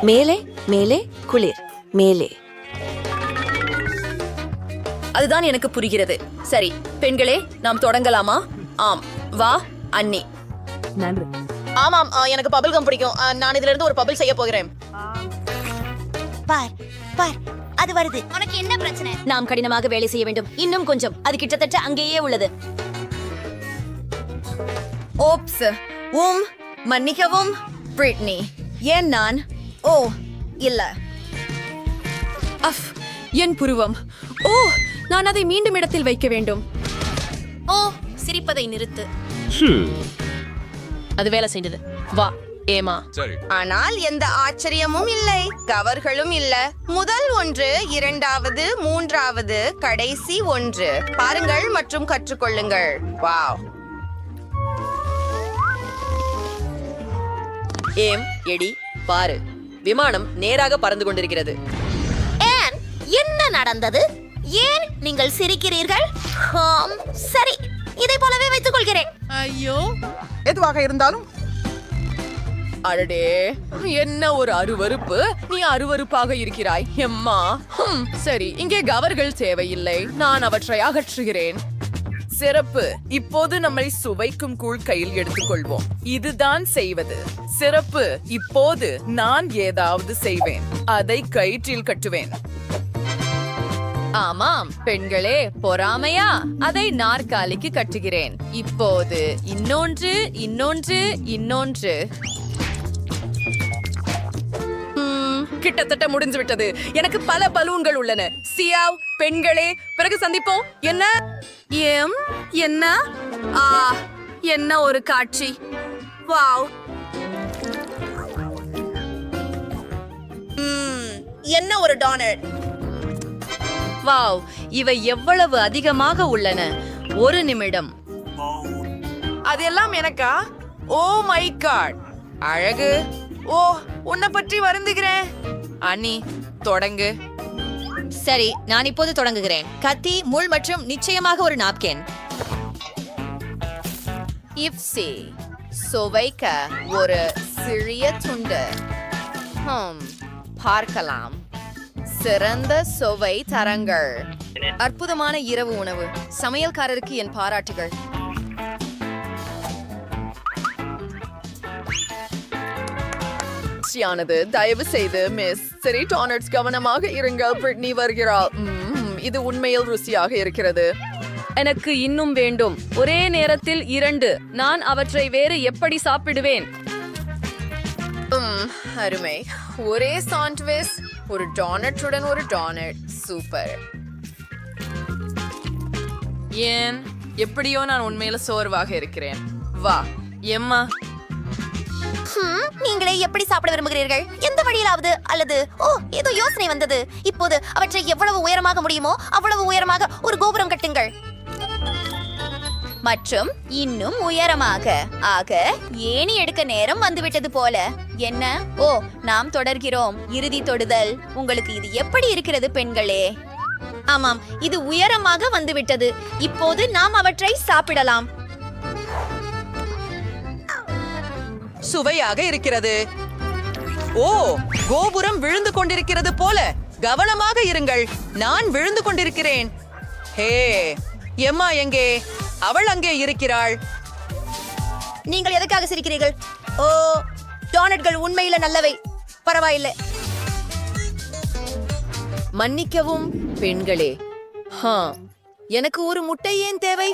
மேலே மேலே குளிர். மேலே. அதுதான் எனக்கு புரிகிறது. சரி பெண்களே நாம் தொடங்கலாமா? ஆம். வா அண்ணி. நன்றி. ஆமாம் எனக்கு பபிள் கம் பிடிக்கும் நான் இதுல இருந்து ஒரு பபிள் செய்ய போகிறேன். பார் பார் அது வருது. உனக்கு என்ன பிரச்சனை? நாம் கடினமாக வேலை செய்ய வேண்டும். இன்னும் கொஞ்சம். அது கிட்டத்தட்ட அங்கேயே உள்ளது. ஓப்ஸ் உம் மன்னிக்கவும் பிரிட்னி ஏன் நான்? ஓ இல்ல. அஃப் என் புருவம். ஓ நான் அதை மீண்டும் இடத்தில் வைக்க வேண்டும். ஓ சிரிப்பதை நிறுத்து. அது வேலை செய்தது. வா ஏமா. ஆனால் எந்த ஆச்சரியமும் இல்லை கவர்களும் இல்ல. முதல் ஒன்று இரண்டாவது மூன்றாவது கடைசி ஒன்று. பாருங்கள் மற்றும் கற்றுக்கொள்ளுங்கள். வாவ். ஏம் எடி பாரு. விமானம் நேராக பறந்து கொண்டிருக்கிறது. ஏன்? என்ன நடந்தது? ஏன் நீங்கள் சிரிக்கிறீர்கள்? ஆம், சரி. இதை போலவே வைத்துக் கொள்கிறேன். எதுவாக இருந்தாலும்? அடடே என்ன ஒரு அருவருப்பு? நீ அருவருப்பாக இருக்கிறாய் எம்மா. ஹம், சரி இங்கே கவர்கள் தேவையில்லை. நான் அவற்றை அகற்றுகிறேன். சிறப்பு. இப்போது நம்மை சுவைக்கும் கூழ் கையில் எடுத்துக்கொள்வோம். இதுதான் செய்வது. சிறப்பு. இப்போது நான் ஏதாவது செய்வேன். அதை கயிற்றில் கட்டுவேன். ஆமாம் பெண்களே பொறாமையா? அதை நாற்காலிக்கு கட்டுகிறேன். இப்போது இன்னொன்று இன்னொன்று இன்னொன்று. கிட்டத்தட்ட முடிஞ்சு விட்டது எனக்கு பல பலூன்கள் உள்ளன. சியாவ் பெண்களே பிறகு சந்திப்போம். என்ன? ஏம் என்ன? ஆ என்ன ஒரு காட்சி. வாவ். என்ன ஒரு டானட் வாவ் இவை எவ்வளவு அதிகமாக உள்ளன? ஒரு நிமிடம். அதெல்லாம் எனக்கா? Oh my god. அழகு. ஓ உன்னை பற்றி வருந்துகிறேன். அனி தொடங்கு. சரி நான் இப்போது தொடங்குகிறேன். கத்தி முள் மற்றும் நிச்சயமாக ஒரு நாப்கின். இப்சி சுவைக்க ஒரு சிறிய துண்டு. ஹம், பார்க்கலாம். சிறந்த சுவை தரங்கள். அற்புதமான இரவு உணவு. சமையல்காரருக்கு என் பாராட்டுகள். ஆனது தயவு செய்து மிஸ் சரி டானட்ஸ் கவனமாக இருங்கள். பிரிட்னி வருகிறாள். இது உண்மையில் ருசியாக இருக்கிறது. எனக்கு இன்னும் வேண்டும். ஒரே நேரத்தில் இரண்டு. நான் அவற்றை வேறு எப்படி சாப்பிடுவேன்? அருமை. ஒரே சாண்ட்விச் ஒரு டானட்டுடன் ஒரு டானட் சூப்பர் ஏன்? எப்படியோ நான் உண்மையில சோர்வாக இருக்கிறேன். வா எம்மா? நீங்களே எப்படி சாப்பிட விரும்புகிறீர்கள்? எந்த வழியிலாவது அல்லது ஓ ஏதோ யோசனை வந்தது. இப்போது அவற்றை எவ்வளவு உயரமாக முடியுமோ அவ்வளவு உயரமாக ஒரு கோபுரம் கட்டுங்கள். மற்றும் இன்னும் உயரமாக. ஆக ஏணி எடுக்க நேரம் வந்துவிட்டது போல. என்ன? ஓ நாம் தொடர்கிறோம். இறுதி தொடுதல். உங்களுக்கு இது எப்படி இருக்கிறது பெண்களே? ஆமாம் இது உயரமாக வந்துவிட்டது. இப்போது நாம் அவற்றை சாப்பிடலாம். சுவையாக இருக்கிறது. ஓ கோபுரம் விழுந்து கொண்டிருக்கிறது போல. கவனமாக இருங்கள். நான் விழுந்து கொண்டிருக்கிறேன். ஹே எம்மா எங்கே? அவள் அங்கே இருக்கிறாள். நீங்கள் எதுக்காக சிரிக்கிறீர்கள்? ஓ டோனட்கள் உண்மையில நல்லவை. பரவாயில்லை. மன்னிக்கவும் பெண்களே. ஹா எனக்கு ஒரு முட்டை ஏன் தேவை?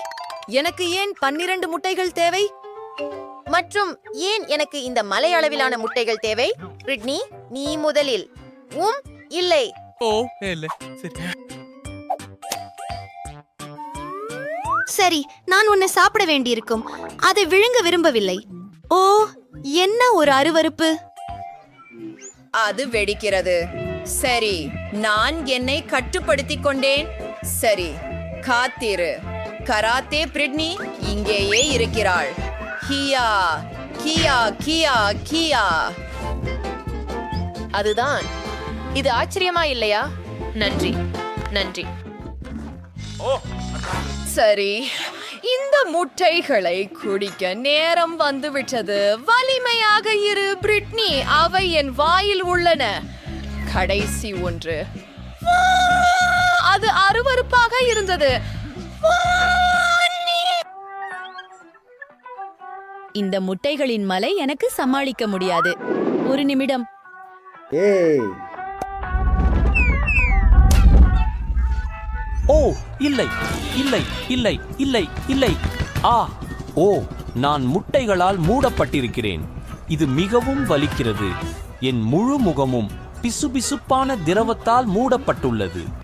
எனக்கு ஏன் பன்னிரண்டு முட்டைகள் தேவை? மற்றும் ஏன் எனக்கு இந்த மலை அளவிலான முட்டைகள் தேவை? பிரிட்னி நீ முதலில். உம் இல்லை. சரி நான் உன்னை சாப்பிட வேண்டியிருக்கும். அதை விழுங்க விரும்பவில்லை. ஓ என்ன ஒரு அருவருப்பு? அது வெடிக்கிறது. சரி நான் என்னை கட்டுப்படுத்திக் கொண்டேன். சரி காத்திரு. கராத்தே பிரிட்னி இங்கேயே இருக்கிறாள். கியா கியா கியா கியா அதுதான். இது ஆச்சரியமா இல்லையா? நன்றி நன்றி. சரி இந்த முட்டைகளை குடிக்க நேரம் வந்துவிட்டது. வலிமையாக இரு பிரிட்னி. அவை என் வாயில் உள்ளன. கடைசி ஒன்று. அது அருவருப்பாக இருந்தது. இந்த முட்டைகளின் மலை எனக்கு சமாளிக்க முடியாது. ஒரு நிமிடம். ஓ இல்லை இல்லை இல்லை இல்லை இல்லை. ஆ ஓ நான் முட்டைகளால் மூடப்பட்டிருக்கிறேன். இது மிகவும் வலிக்கிறது. என் முழு முகமும் பிசுபிசுப்பான திரவத்தால் மூடப்பட்டுள்ளது.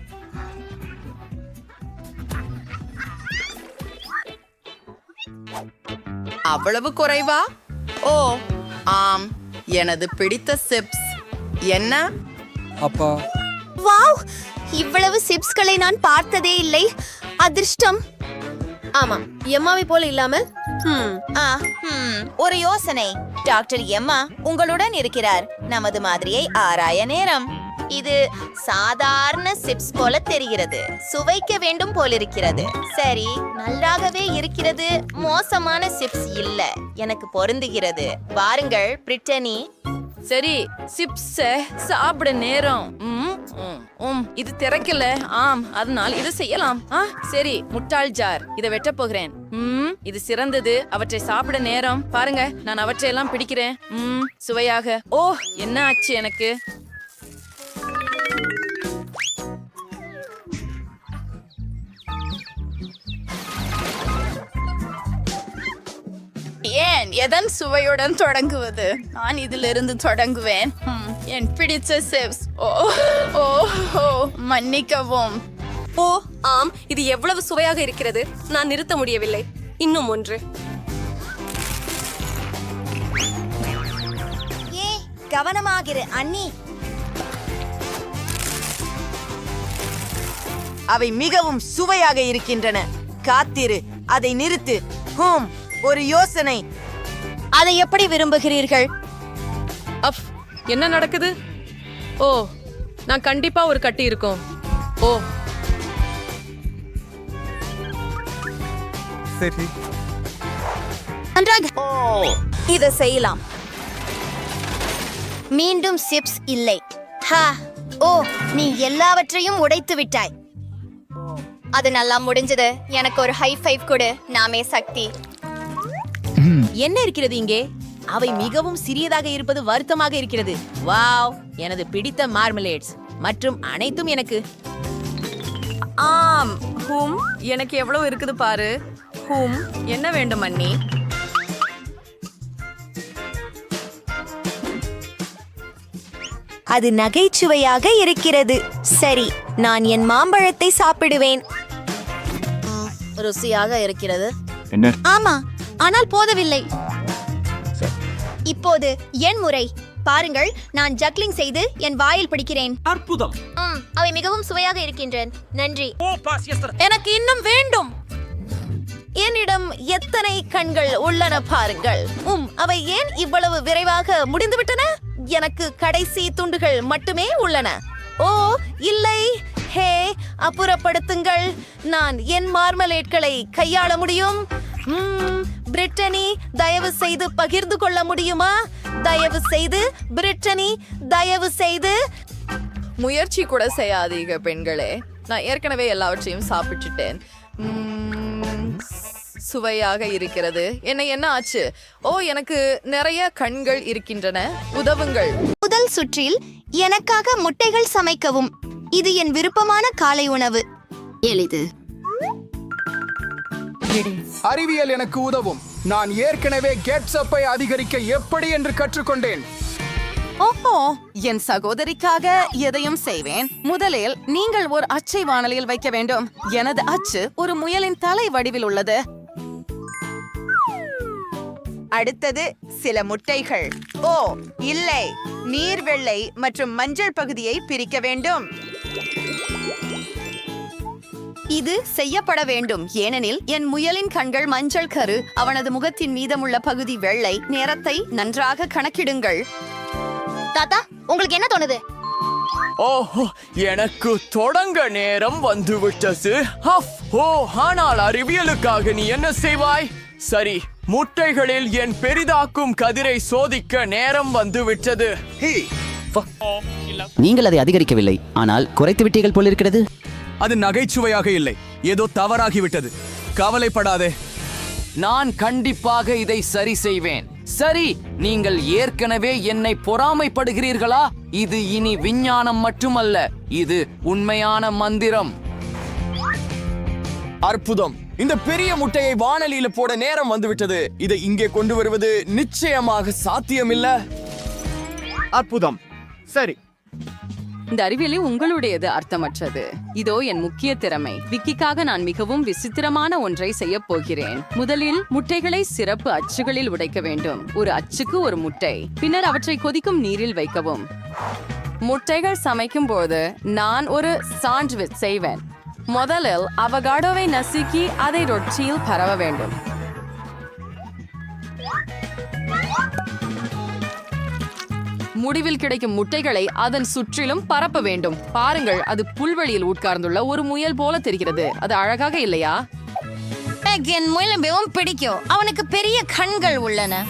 அவ்வளவு குறைவா? ஓ ஆம். எனது பிடித்த சிப்ஸ். என்ன? அப்பா. வாவ்! இவ்வளவு சிப்ஸ்களை நான் பார்த்ததே இல்லை. அதிர்ஷ்டம். ஆமா எம்மாவை போல இல்லாம. ஹம், ஆ, ஹம், ஒரு யோசனை. டாக்டர் எம்மா உங்களுடன் இருக்கிறார். நமது மாதிரியை ஆராய நேரம். இது சாதாரண சிப்ஸ் போல தெரிகிறது. சுவைக்க வேண்டும் போலிருக்கிறது. சரி நல்லாகவே இருக்கிறது. மோசமான சிப்ஸ் இல்ல. எனக்கு பொருந்துகிறது. வாருங்கள் பிரிட்டனி. சரி சிப்ஸ சாப்பிட நேரம். உம் இது திறக்கல. ஆம் அதனால் இது செய்யலாம். ஆ சரி முட்டாள் ஜார். இதை வெட்ட போகிறேன். உம் இது சிறந்தது. அவற்றை சாப்பிட நேரம். பாருங்க நான் அவற்றை எல்லாம் பிடிக்கிறேன். உம் சுவையாக. ஓ என்ன ஆச்சு எனக்கு? ஏன் எதன் சுவையுடன் தொடங்குவது? நான் இதிலிருந்து தொடங்குவேன். என் பிடித்த சிப்ஸ் ஓ ஓ ஓ மன்னிக்கவும். ஓ ஆம் இது எவ்வளவு சுவையாக இருக்கிறது? நான் நிறுத்த முடியவில்லை. இன்னும் ஒன்று. ஏ கவனமாகிரு அண்ணி. அவை மிகவும் சுவையாக இருக்கின்றன. காத்திரு அதை நிறுத்து. ஹோம் ஒரு யோசனை. அதை எப்படி விரும்புகிறீர்கள்? அஃப் என்ன நடக்குது? ஓ நான் கண்டிப்பா ஒரு கட்டி இருக்கும். ஓ. சரி. நன்றாக. இதை செய்யலாம். மீண்டும் சிப்ஸ் இல்லை. ஹா ஓ நீ எல்லாவற்றையும் உடைத்து விட்டாய். அது நல்லா முடிஞ்சது. எனக்கு ஒரு ஹை ஃபைவ் கொடு. நாமே சக்தி. என்ன இருக்கிறது இங்கே? அவை மிகவும் சிறியதாக இருப்பது வருத்தமாக இருக்கிறது. வாவ் எனது பிடித்த மார்மலேட்ஸ் மற்றும் அனைத்தும் எனக்கு. ஆம் ஹூம் எனக்கு எவ்வளவு இருக்குது பாரு. ஹூம் என்ன வேண்டும் அண்ணி? அது நகைச்சுவையாக இருக்கிறது. சரி நான் என் மாம்பழத்தை சாப்பிடுவேன். ருசியாக இருக்கிறது. ஆமா ஆனால் போதவில்லை. இப்போது என் முறை. பாருங்கள் நான் ஜக்லிங் செய்து என் வாயில் பிடிக்கிறேன். அற்புதம். அவை மிகவும் சுவையாக இருக்கின்றன. நன்றி. எனக்கு இன்னும் வேண்டும். என்னிடம் எத்தனை கண்கள் உள்ளன பாருங்கள். உம் அவை ஏன் இவ்வளவு விரைவாக முடிந்துவிட்டன? எனக்கு கடைசி துண்டுகள் மட்டுமே உள்ளன. ஓ இல்லை. ஹே அப்புறப்படுத்துங்கள். நான் என் மார்மலேட்களை கையாள முடியும். ம், பிரிட்டனி தயவு செய்து பகிர்ந்து கொள்ள முடியுமா? தயவு செய்து பிரிட்டனி தயவு செய்து முயற்சி கூட செய்யாதீங்க பெண்களே. நான் ஏற்கனவே எல்லாவற்றையும் சாப்பிட்டுட்டேன். சுவையாக இருக்கிறது. என்ன என்ன ஆச்சு? ஓ எனக்கு நிறைய கண்கள் இருக்கின்றன. உதவுங்கள். முதல் சுற்றில் எனக்காக முட்டைகள் சமைக்கவும். இது என் விருப்பமான காலை உணவு. எளிது. அறிவியல் எனக்கு உதவும். நான் ஏற்கனவே கெட்ஸப்பை அதிகரிக்க எப்படி என்று கற்றுக்கொண்டேன். ஓஹோ என் சகோதரிக்காக எதையும் செய்வேன். முதலில் நீங்கள் ஒரு அச்சை வானலில் வைக்க வேண்டும். எனது அச்சு ஒரு முயலின் தலை வடிவில் உள்ளது. அடுத்தது சில முட்டைகள். ஓ இல்லை. நீர் வெள்ளை மற்றும் மஞ்சள் பகுதியை பிரிக்க வேண்டும். இது செய்யப்பட வேண்டும். ஏனெனில் என் முயலின் கண்கள் மஞ்சள் கரு. அவனது முகத்தின் மீதமுள்ள பகுதி வெள்ளை. நேரத்தை நன்றாக கணக்கிடுங்கள். தாத்தா உங்களுக்கு என்ன தோணுது? ஓஹோ எனக்கு தொடங்க நேரம் வந்துவிட்டது. ஹஃப், ஓ ஆனால் அறிவியலுக்காக நீ என்ன செய்வாய்? சரி முட்டைகளில் என் பெரிதாக்கும் கதிரை சோதிக்க நேரம் வந்துவிட்டது. நீங்கள் அதை அதிகரிக்கவில்லை. ஆனால் குறைத்து விட்டீர்கள் போலிருக்கிறது அது நகைச்சுவையாக இல்லை. ஏதோ தவறாகிவிட்டது. கவலைப்படாதே. நான் கண்டிப்பாக இதை சரி செய்வேன். சரி நீங்கள் ஏற்கனவே என்னை பொறாமைப்படுகிறீர்களா? இது இனி விஞ்ஞானம் மட்டுமல்ல. இது உண்மையான மந்திரம். அற்புதம். இந்த பெரிய முட்டையை வானலியில போட நேரம் வந்துவிட்டது. இதை இங்கே கொண்டு வருவது நிச்சயமாக சாத்தியமில்ல. அற்புதம். சரி இந்த அறிவியலை உங்களுடையது அர்த்தமற்றது. இதோ என் முக்கிய திறமை. விக்கிக்காக நான் மிகவும் விசித்திரமான ஒன்றை செய்ய போகிறேன். முதலில் முட்டைகளை சிறப்பு அச்சுகளில் உடைக்க வேண்டும். ஒரு அச்சுக்கு ஒரு முட்டை. பின்னர் அவற்றை கொதிக்கும் நீரில் வைக்கவும். முட்டைகள் சமைக்கும் போது நான் ஒரு சாண்ட்விச் செய்வேன். முதலில் அவகாடோவை நசுக்கி அதை ரொட்டியில் பரவ வேண்டும். முடிவில் கிடைக்கும் முட்டைகளை அதன் சுற்றிலும் பரப்ப வேண்டும். பாருங்கள் அது புல்வெளியில் உட்கார்ந்துள்ள ஒரு முயல் போல தெரிகிறது. அது அழகாக இல்லையா? எனக்கு என் முயலை மிகவும் பிடிக்கும். அவனுக்கு பெரிய கண்கள் உள்ளன.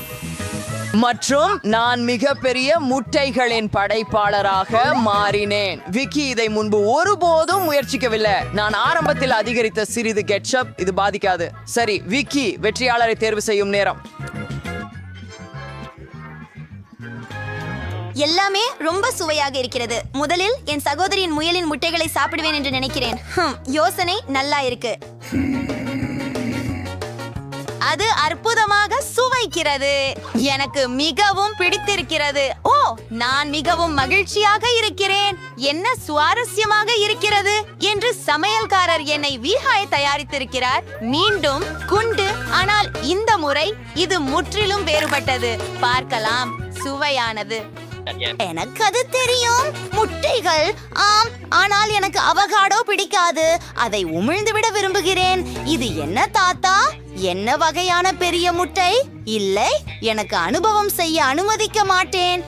மற்றும் நான் மிகப்பெரிய முட்டைகளின் படைப்பாளராக மாறினேன். விக்கி இதை முன்பு ஒருபோதும் முயற்சிக்கவில்லை. நான் ஆரம்பத்தில் அதிகரித்த சிறிது கெட்சப் இது பாதிக்காது. சரி விக்கி வெற்றியாளரை தேர்வு செய்யும் நேரம். எல்லாமே ரொம்ப சுவையாக இருக்கிறது. முதலில் என் சகோதரியின் முயலின் முட்டைகளை சாப்பிடுவேன் என்று நினைக்கிறேன். யோசனை நல்லா இருக்கு. அது அற்புதமாக சுவைக்கிறது. எனக்கு மிகவும் பிடித்திருக்கிறது. ஓ நான் மிகவும் மகிழ்ச்சியாக இருக்கிறேன். என்ன சுவாரஸ்யமாக இருக்கிறது என்று சமையல்காரர் என்னை வீகாய் தயாரித்திருக்கிறார். மீண்டும் குண்டு ஆனால் இந்த முறை இது முற்றிலும் வேறுபட்டது. பார்க்கலாம். சுவையானது. எனக்கு அது தெரியும். முட்டைகள் ஆம் ஆனால் எனக்கு அவகாடோ பிடிக்காது. அதை உமிழ்ந்து விட விரும்புகிறேன். இது என்ன தாத்தா? என்ன வகையான பெரிய முட்டை? இல்லை எனக்கு அனுபவம் செய்ய அனுமதிக்க மாட்டேன்.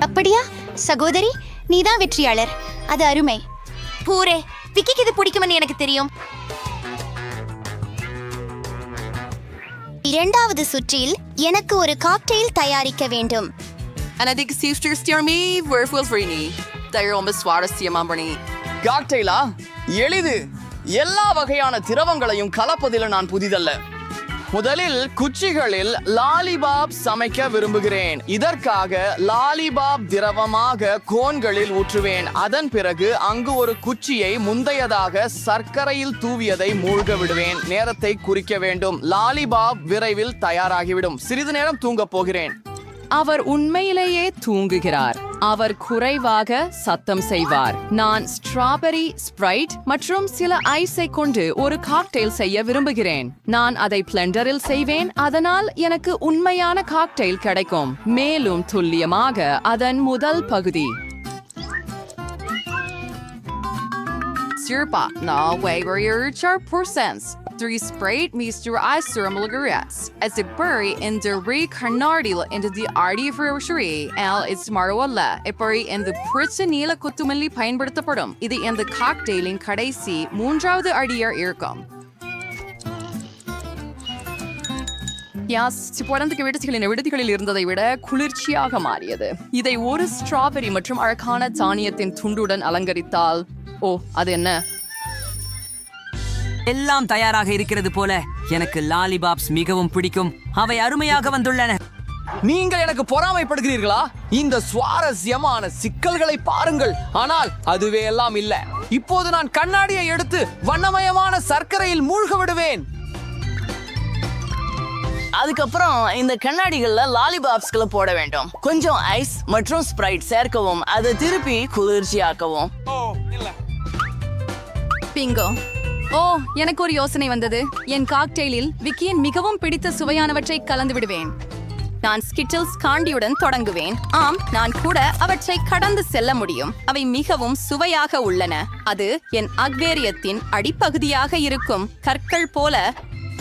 அப்படியா? சகோதரி நீதான் வெற்றியாளர். அது அருமை. பூரே விக்கிக்கு இது பிடிக்கும்னு எனக்கு தெரியும். இரண்டாவது சுற்றில் எனக்கு ஒரு காக்டெயில் தயாரிக்க வேண்டும். Anadik sister steer me, where feels rainy. They're almost காக்டெயிலா எளிது. எல்லா வகையான திரவங்களையும் கலப்பதில் நான் புதிதல்ல. முதலில் குச்சிகளில் லாலிபாப் சமைக்க விரும்புகிறேன். இதற்காக லாலிபாப் திரவமாக கோன்களில் ஊற்றுவேன். அதன் பிறகு அங்கு ஒரு குச்சியை முந்தையதாக சர்க்கரையில் தூவியதை மூழ்க விடுவேன். நேரத்தை குறிக்க வேண்டும். லாலிபாப் விரைவில் தயாராகிவிடும். சிறிது நேரம் தூங்கப் போகிறேன். அவர் உண்மையிலேயே தூங்குகிறார். அவர் குறைவாக சத்தம் செய்வார். நான் ஸ்ட்ராபெரி ஸ்ப்ரைட் மற்றும் சில ஐஸை கொண்டு ஒரு காக்டெயில் செய்ய விரும்புகிறேன். நான் அதை பிளெண்டரில் செய்வேன். அதனால் எனக்கு உண்மையான காக்டெயில் கிடைக்கும். மேலும் துல்லியமாக அதன் முதல் பகுதி Sirpa, na waver char percents. Three sprayed Mr. Icer Mulgarias. As a bury in the re carnardil into the arty for L is Marwala, a bury in the Pritsanila Kutumali பயன்படுத்தப்படும் இது இந்த காக்டெயிலின் கடைசி மூன்றாவது அடியார் இருக்கும் யாஸ் பிறந்த விடுதிகளின் விடுதிகளில் இருந்ததை விட குளிர்ச்சியாக மாறியது இதை ஒரு ஸ்ட்ராபெரி மற்றும் அழகான தானியத்தின் துண்டுடன் அலங்கரித்தால் ஓ அது என்ன? எல்லாம் தயாராக இருக்கிறது போல எனக்கு லாலிபாப்ஸ் மிகவும் பிடிக்கும். அவை அருமையாக வந்துள்ளன. நீங்கள் எனக்கு பொறாமைப்படுகிறீர்களா? இந்த சுவாரஸ்யமான சிக்கல்களை பாருங்கள். ஆனால் அதுவே எல்லாம் இல்ல. இப்போது நான் கண்ணாடியை எடுத்து வண்ணமயமான சர்க்கரையில் மூழ்க விடுவேன். அதுக்கப்புறம் இந்த கண்ணாடிகள்ல லாலிபாப்ஸ்களை போட வேண்டும். கொஞ்சம் ஐஸ் மற்றும் ஸ்ப்ரைட் சேர்க்கவும் அதை திருப்பி குளிர்ச்சியாக்கவும். பிங்கோ ஓ எனக்கு ஒரு யோசனை வந்தது. என் காக்டெயிலில் விக்கியின் மிகவும் பிடித்த சுவையானவற்றை கலந்து விடுவேன். நான் ஸ்கிட்டில்ஸ் காண்டியுடன் தொடங்குவேன். ஆம் நான் கூட அவற்றை கடந்து செல்ல முடியும். அவை மிகவும் சுவையாக உள்ளன. அது என் அக்வேரியத்தின் அடிப்பகுதியாக இருக்கும். கற்கள் போல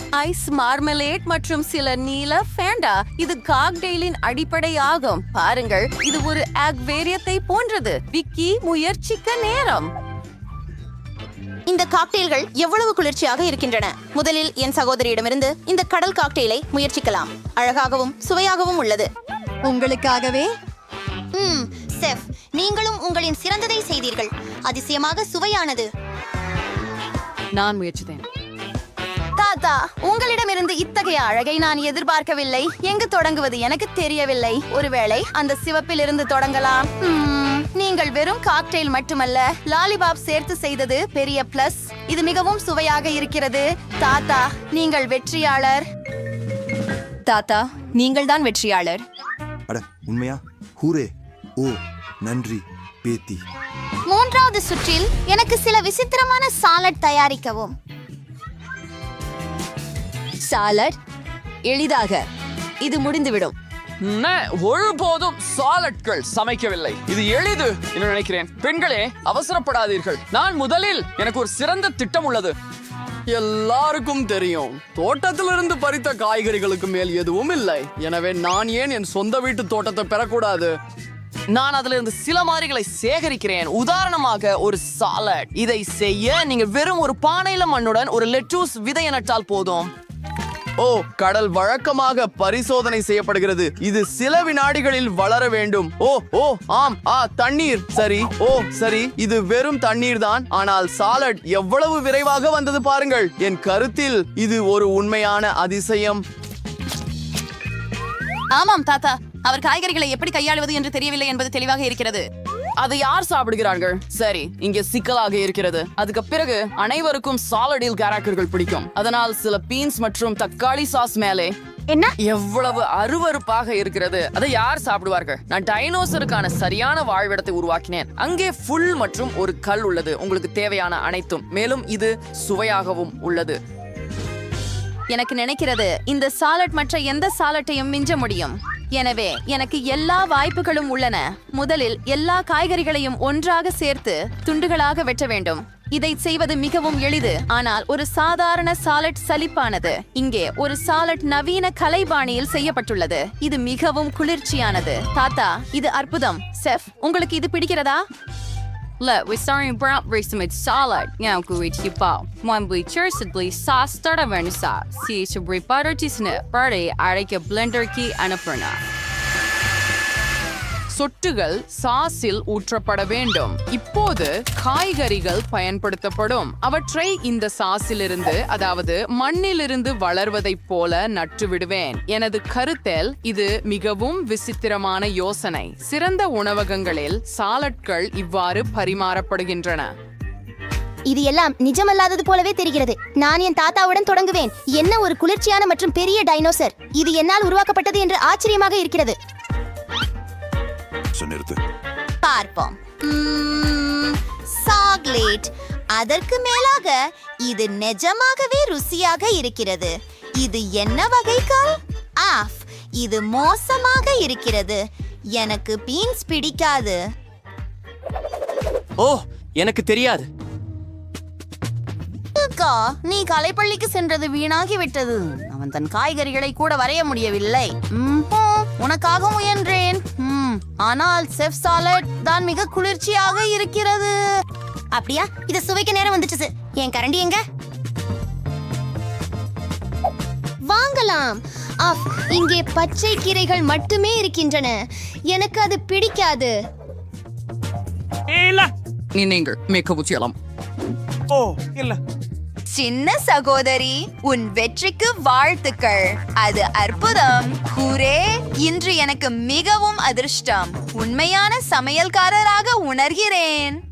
ஐஸ் மார்மலேட் மற்றும் சில நீல ஃபேண்டா. இது காக்டெயிலின் அடிப்படையாகும் பாருங்கள் இது ஒரு அக்வேரியத்தை போன்றது. விக்கி முயற்சிக்க நேரம். இந்த காக்டெயில்கள் எவ்வளவு குளிர்ச்சியாக இருக்கின்றன? முதலில் என் சகோதரியிடமிருந்து இந்த கடல் காக்டெயிலை முயற்சிக்கலாம். அழகாகவும் சுவையாகவும் உள்ளது. உங்களுக்காகவே? ம் செஃப் நீங்களும் உங்களின் சிறந்ததை செய்தீர்கள். அதிசயமாக சுவையானது. நான் முயற்சித்தேன். தாத்தா உங்களிடமிருந்து இத்தகைய அழகை நான் எதிர்பார்க்கவில்லை. எங்கு தொடங்குவது எனக்கு தெரியவில்லை. ஒருவேளை அந்த சிவப்பிலிருந்து தொடங்கலாம். ம், நீங்கள் வெறும் காக்டெயில் மட்டுமல்ல லாலிபாப் சேர்த்து செய்தது பெரிய பிளஸ் இது மிகவும் சுவையாக இருக்கிறது. தாத்தா நீங்கள் வெற்றியாளர். தாத்தா நீங்கள் தான் வெற்றியாளர். அட உண்மையா? ஹூரே. ஓ நன்றி பேத்தி. மூன்றாவது சுற்றில் எனக்கு சில விசித்திரமான சாலட் தயாரிக்கவும். சாலட் எளிதாக. இது முடிந்துவிடும். ஒருபோதும் சாலட்கள் சமைக்கவில்லை. இது எளிது என்று நினைக்கிறேன். பெண்களே அவசரப்படாதீர்கள். நான் முதலில் எனக்கு ஒரு சிறந்த திட்டம் உள்ளது. எல்லாருக்கும் தெரியும். தோட்டத்திலிருந்து பறித்த காய்கறிகளுக்கு மேல் எதுவும் இல்லை. எனவே நான் ஏன் என் சொந்த வீட்டு தோட்டத்தை பெறக்கூடாது? நான் அதுல இருந்து சில மாதிரிகளை சேகரிக்கிறேன். உதாரணமாக ஒரு சாலட் இதை செய்ய நீங்க வெறும் ஒரு பானையில மண்ணுடன் ஒரு லெட்டூஸ் விதை நட்டால் போதும். ஓ கடல் வழக்கமாக பரிசோதனை செய்யப்படுகிறது. இது சில வினாடிகளில் வளர வேண்டும். ஓ ஓ ஆம் ஆ தண்ணீர். சரி ஓ சரி இது வெறும் தண்ணீர் தான் ஆனால் சாலட் எவ்வளவு விரைவாக வந்தது பாருங்கள். என் கருத்தில் இது ஒரு உண்மையான அதிசயம். ஆமாம் தாத்தா. அவர் காய்கறிகளை எப்படி கையாளுவது என்று தெரியவில்லை என்பது தெளிவாக இருக்கிறது. அதை யார் சாப்பிடுகிறார்கள்? சரி இங்கே சிக்கலாக இருக்கிறது. அதுக்கு பிறகு அனைவருக்கும் சாலடில் கேரக்டர்கள் பிடிக்கும். அதனால் சில பீன்ஸ் மற்றும் தக்காளி சாஸ் மேலே என்ன? எவ்வளவு அருவருப்பாக இருக்கிறது. அதை யார் சாப்பிடுவார்கள்? நான் டைனோசருக்கான சரியான வாழ்விடத்தை உருவாக்கினேன். அங்கே ஃபுல் மற்றும் ஒரு கல் உள்ளது. உங்களுக்கு தேவையான அனைத்தும். மேலும் இது சுவையாகவும் உள்ளது. எனக்கு நினைக்கிறது இந்த சாலட் மற்ற எந்த சாலட்டையும் மிஞ்ச முடியும். எனவே எனக்கு எல்லா வாய்ப்புகளும் உள்ளன. முதலில் எல்லா காய்கறிகளையும் ஒன்றாக சேர்த்து துண்டுகளாக வெட்ட வேண்டும். இதை செய்வது மிகவும் எளிது. ஆனால் ஒரு சாதாரண சாலட் சலிப்பானது. இங்கே ஒரு சாலட் நவீன கலைபாணியில் செய்யப்பட்டுள்ளது. இது மிகவும் குளிர்ச்சியானது. தாத்தா இது அற்புதம். செஃப் உங்களுக்கு இது பிடிக்கிறதா? Look, we start in brown rice made salad. 让各位提报，one bleacher simply sauce starter vanessa. Si se rebutter tisne, party, are like a blender key and a burner. சொட்டுகள் சாஸில் ஊற்றப்பட வேண்டும். இப்போது காய்கறிகள் பயன்படுத்தப்படும். அவற்றை இந்த சாஸிலிருந்து அதாவது மண்ணிலிருந்து வளர்வதைப் போல நட்டு விடுவேன். எனது கருத்தில் இது மிகவும் விசித்திரமான யோசனை. சிறந்த உணவகங்களில் சாலட்கள் இவ்வாறு பரிமாறப்படுகின்றன. இது எல்லாம் நிஜமல்லாதது போலவே தெரிகிறது. நான் என் தாத்தாவுடன் தொடங்குவேன். என்ன ஒரு குளிர்ச்சியான மற்றும் பெரிய டைனோசர். இது என்னால் உருவாக்கப்பட்டது என்று ஆச்சரியமாக இருக்கிறது. நிறுத்து பார்ப்போம். சாக்லேட் அதற்கு மேலாக இது நிஜமாகவே ருசியாக இருக்கிறது. இது என்ன வகை கால்? ஆஃப். இது மோசமாக இருக்கிறது. எனக்கு பீன்ஸ் பிடிக்காது. ஓ எனக்கு தெரியாது. அக்கா நீ கலைப்பள்ளிக்கு சென்றது வீணாகி விட்டது அவன் தன் காய்கறிகளை கூட வரைய முடியவில்லை. உனக்காக முயன்றேன். ஆனால் செஃப் சாலட் தான் மிக குளிர்ச்சியாக இருக்கிறது. அப்படியா? இது சுவைக்க நேரம் வந்துச்சு என் கரண்டி எங்க? வாங்கலாம். ஆஃப் இங்கே பச்சை கீரைகள் மட்டுமே இருக்கின்றன. எனக்கு அது பிடிக்காது. நீங்கள் மிக உச்சியலாம் ஓ இல்ல. சின்ன சகோதரி உன் வெற்றிக்கு வாழ்த்துக்கள். அது அற்புதம். ஹூரே இன்று எனக்கு மிகவும் அதிர்ஷ்டம். உண்மையான சமையல்காரராக உணர்கிறேன்.